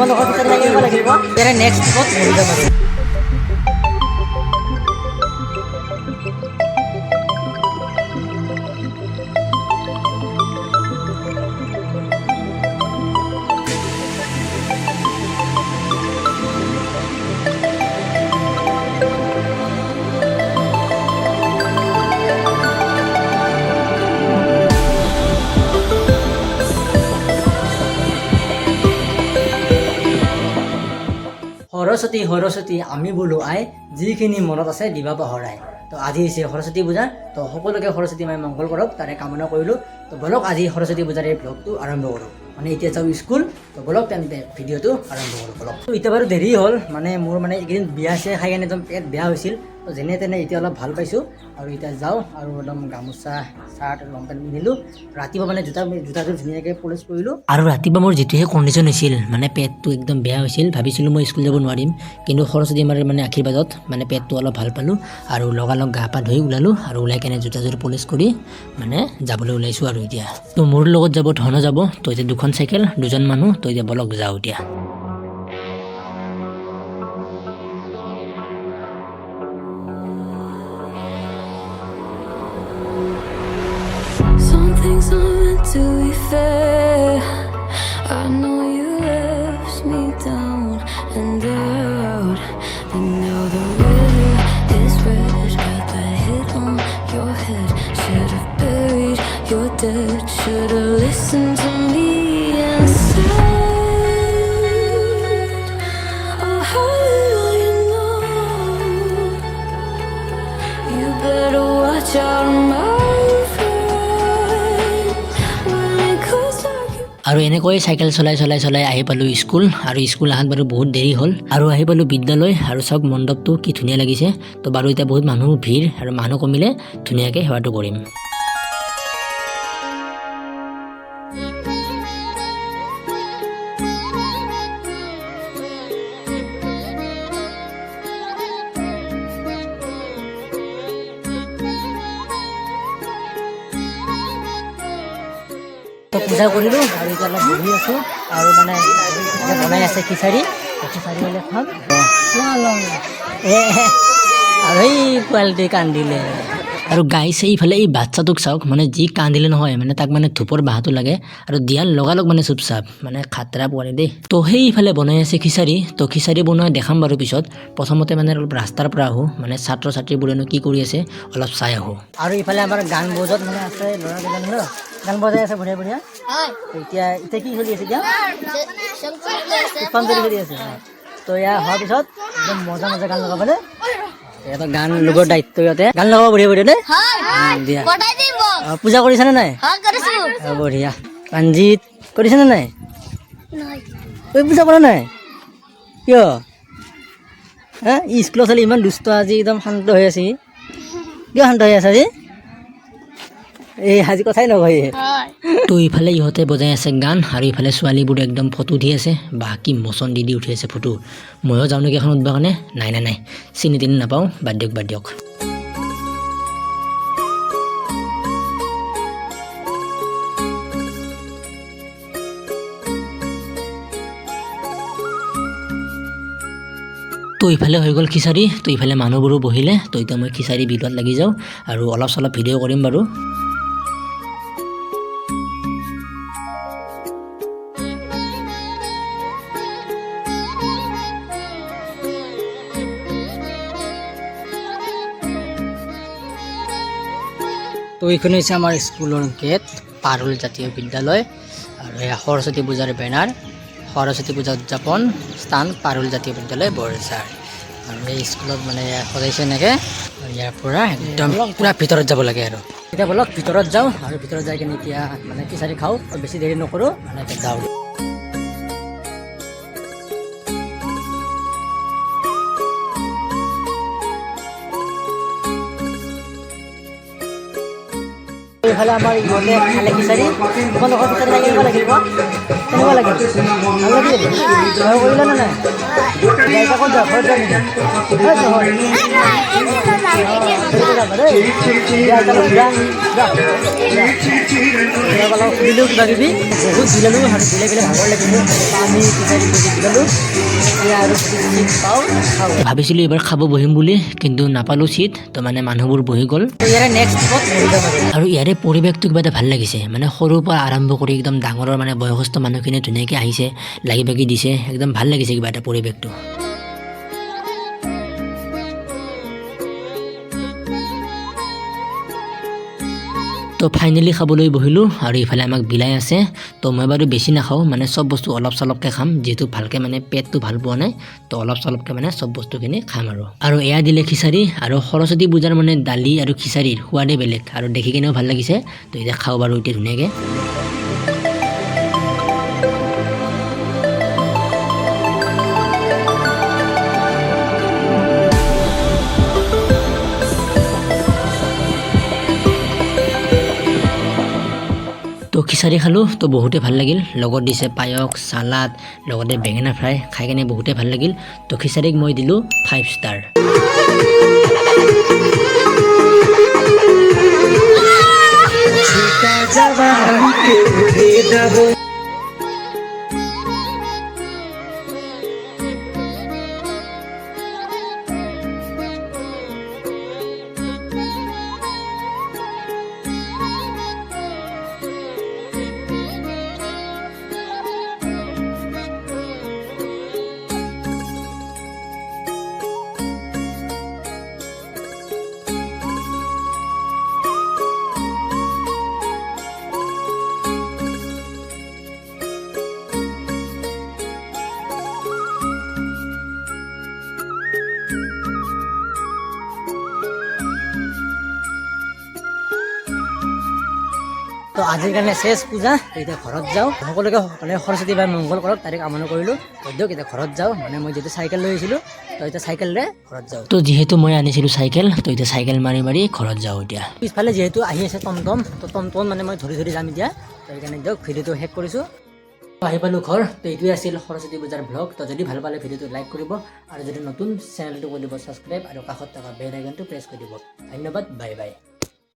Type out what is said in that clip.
তোমালোকৰ পিছত লাগিব লাগিব তেতিয়াহে নেক্সট ট্ৰিপত ঘূৰি যাব। সৰস্বতী সৰস্বতী আমি বোলো আই যিখিনি মনত আছে দিবা পাহৰাই তো আজি হৈছে সৰস্বতী পূজা তো সকলোকে সৰস্বতী মায়ে মংগল কৰক তাৰে কামনা কৰিলোঁ। তো বলক আজি সৰস্বতী পূজাৰ এই ব্লগটো আৰম্ভ কৰোঁ। মানে এতিয়া যাওঁ স্কুল তো বলক তেন্তে ভিডিঅ'টো আৰম্ভ কৰোঁ বলক। তো এতিয়া বাৰু দেৰি হ'ল মানে মোৰ মানে এইকেইদিন বিয়া চিয়া খাই কেনে একদম পেট বেয়া হৈছিল। তো যেনে তেনে এতিয়া অলপ ভালো পাইছোঁ। আৰু এতিয়া যাওঁ আৰু একদম গামোচা, চাৰ্ট, লং পেণ্ট পিন্ধিলোঁ। ৰাতিপুৱা মানে জোতা জোতাযোৰ ধুনীয়াকৈ পলিচ কৰিলোঁ। আৰু ৰাতিপুৱা মোৰ যিটোহে কণ্ডিশ্যন হৈছিল মানে পেটটো একদম বেয়া হৈছিল, ভাবিছিলোঁ মই স্কুল যাব নোৱাৰিম। কিন্তু সৰস্বতী মাৰ মানে আশীৰ্বাদত মানে পেটটো অলপ ভালো পালোঁ আৰু লগালগ গা পা ধুই ওলালোঁ আৰু ওলাই কেনে জোতাযোৰ পলিচ কৰি মানে যাবলৈ ওলাইছোঁ আৰু এতিয়া। তো মোৰ লগত যাব, ধন যাব, তো এতিয়া দুখন চাইকেল, দুজন মানুহ, তো এতিয়া বলক যাওঁ এতিয়া। Fair. I know you left me down and out. And now the river is red. Got that hit on your head. Should have buried your dead. Should have listened to me instead. Oh, how will you know? You better watch out, আৰু এনেকৈ cycle চলাই চলাই চলাই আহি পালোঁ school. আৰু school অহাত বাৰু বহুত দেৰি হ'ল। আৰু আহি পালোঁ বিদ্যালয় আৰু চাওক মণ্ডপটো কি ধুনীয়া লাগিছে। তো বাৰু এতিয়া বহুত মানুহ ভিৰ আৰু মানুহ কমিলে ধুনীয়াকৈ সেৱাটো কৰিম। তো পূজা কৰিলোঁ আৰু এতিয়া অলপ বহি আছোঁ। আৰু মানে বনাই আছে খিচাৰি। খিচাৰি হ'লে খাম। আৰু এই পোৱালিটোৱে কান্দিলে। আৰু গাইছে ইফালে এই বাচ্ছাটোক চাওক মানে যি কান্দিলে নহয় মানে তাক মানে ধূপৰ বাঁহটো লাগে। আৰু দিয়াৰ লগালগ মানে চুপচাপ মানে খাতৰা পোৱালি দেই। তো সেই ইফালে বনাই আছে খিচাৰি। তো খিচাৰি বনোৱা দেখাম বাৰু পিছত। প্ৰথমতে মানে অলপ ৰাস্তাৰ পৰা আহোঁ। মানে ছাত্ৰ ছাত্ৰীবোৰেনো কি কৰি আছে অলপ চাই আহোঁ। আৰু ইফালে আমাৰ গান বজত মানে আছে ন গান বজাই আছে বঢ়িয়া বঢ়িয়া। এতিয়া এতিয়া কি চলি আছে এতিয়া? পুষ্পাঞ্জলি চলি আছে তো এয়া হোৱাৰ পিছত একদম মজা মজা গান লগাবনে এটা গান লগৰ দায়িত্ব ইয়াতে গান লগাব বঢ়িয়া বঢ়িয়া দেই দিয়া। অ, পূজা কৰিছানে নাই? হয় বঢ়িয়া। প্ৰাঞ্জিত কৰিছেনে নাই? ঐ পূজা কৰা নাই? কিয়? হা স্কুলৰ ছোৱালী ইমান দুষ্ট আজি একদম শান্ত হৈ আছে কিয় শান্ত হৈ আছে আজি? এই আজি কথাই নকয় তো ইফালে ইহঁতে বজাই আছে গান আৰু ইফালে ছোৱালীবোৰে একদম ফটো উঠি আছে। বা কি মচন দি দি উঠি আছে ফটো। ময়ো যাওঁ নেকি এখন উঠবৰ কাৰণে? নাই নাই নাই। চিনি তিনি নাপাওঁ। বাদ দিয়ক বাদ দিয়ক। তো ইফালে হৈ গ'ল খিচাৰি। তো ইফালে মানুহবোৰো বহিলে। তো এতিয়া মই খিচাৰি ভিডিঅ'ত লাগি যাওঁ আৰু অলপ চলপ ভিডিঅ' কৰিম বাৰু। এইখন হৈছে আমাৰ স্কুলৰ গেট পাৰুল জাতীয় বিদ্যালয়। আৰু এয়া সৰস্বতী পূজাৰ বেনাৰ সৰস্বতী পূজা উদযাপন স্থান পাৰুল জাতীয় বিদ্যালয় বৰঝাৰ আৰু এই স্কুলত মানে সজাইছে এনেকৈ ইয়াৰ পৰা একদম পূৰা ভিতৰত যাব লাগে আৰু। এতিয়া বলক ভিতৰত যাওঁ আৰু ভিতৰত যাই কিনে এতিয়া মানে খিচাৰি খাওঁ বেছি দেৰি নকৰোঁ মানে যাওঁ। এইফালে আমাৰ ইহঁতে খালে খিচাৰি তোমালোকৰ খিচাৰি লাগিব লাগিব কেনেকুৱা লাগিল ভালো লাগিল তই কৰিলা নে নাই এতিয়া ক'ত যাওঁ কিবা কিবি বহুত বিলালোঁ আৰু বিলাই বিলাই ভাগৰ লাগিছে আমি কিবাকিবি বুজি বিলালোঁ ভাবিছিলোঁ এইবাৰ খাব বহিম বুলি কিন্তু নাপালোঁ চিট তো মানে মানুহবোৰ বহি গ'ল। আৰু ইয়াৰে পৰিৱেশটো কিবা এটা ভালো লাগিছে মানে সৰুৰ পৰা আৰম্ভ কৰি একদম ডাঙৰৰ মানে বয়সস্থ মানুহখিনি ধুনীয়াকৈ আহিছে লাগি ভাগি দিছে একদম ভালো লাগিছে কিবা এটা পৰিৱেশটো। তো ফাইনেলি খাবলৈ বহিলোঁ আৰু ইফালে আমাক বিলাই আছে। তো মই বাৰু বেছি নাখাওঁ মানে চব বস্তু অলপ চলপকৈ খাম, যিহেতু ভালকৈ মানে পেটটো ভালো পোৱা নাই, তো অলপ চলপকৈ মানে চব বস্তুখিনি খাম আৰু। আৰু এয়া দিলে খিচাৰি আৰু সৰস্বতী পূজাৰ মানে দালি আৰু খিচাৰিৰ সোৱাদেই বেলেগ, আৰু দেখি কিনেও ভালো লাগিছে, তো এতিয়া খাওঁ বাৰু এতিয়া ধুনীয়াকৈ। খিচাৰি খালোঁ, তো বহুতে ভালো লাগিল। লগত দিছে পায়স চালাড লগতে বেঙেনা ফ্ৰাই। খাই কেনে বহুতে ভালো লাগিল। তো খিচাৰীক মই দিলোঁ ফাইভ ষ্টাৰ তো আজিৰ কাৰণে শেষ পূজা। এতিয়া ঘৰত যাওঁ। সকলোকে মানে সৰস্বতী বাই মংগল কৰক তাৰে কামনা কৰিলোঁ। দিয়ক এতিয়া ঘৰত যাওঁ। মানে মই যিহেতু চাইকেল লৈ আহিছিলোঁ তো এতিয়া চাইকেলেৰে ঘৰত যাওঁ। তো যিহেতু মই আনিছিলোঁ চাইকেল তো এতিয়া চাইকেল মাৰি মাৰি ঘৰত যাওঁ এতিয়া। পিছফালে যিহেতু আহি আছে টমটম তো টমটম মানে মই ধৰি ধৰি যাম এতিয়া। তো সেইকাৰণে দিয়ক ভিডিঅ'টো শেষ কৰিছোঁ। আহি পালোঁ ঘৰ। তো এইটোৱে আছিল সৰস্বতী পূজাৰ ব্লগ তো যদি ভালো পালে ভিডিঅ'টো লাইক কৰিব আৰু যদি নতুন চেনেলটো কৰি দিব ছাবস্ক্ৰাইব আৰু কাষত থকা বেল আইকনটো প্ৰেছ কৰি দিব। ধন্যবাদ বাই বাই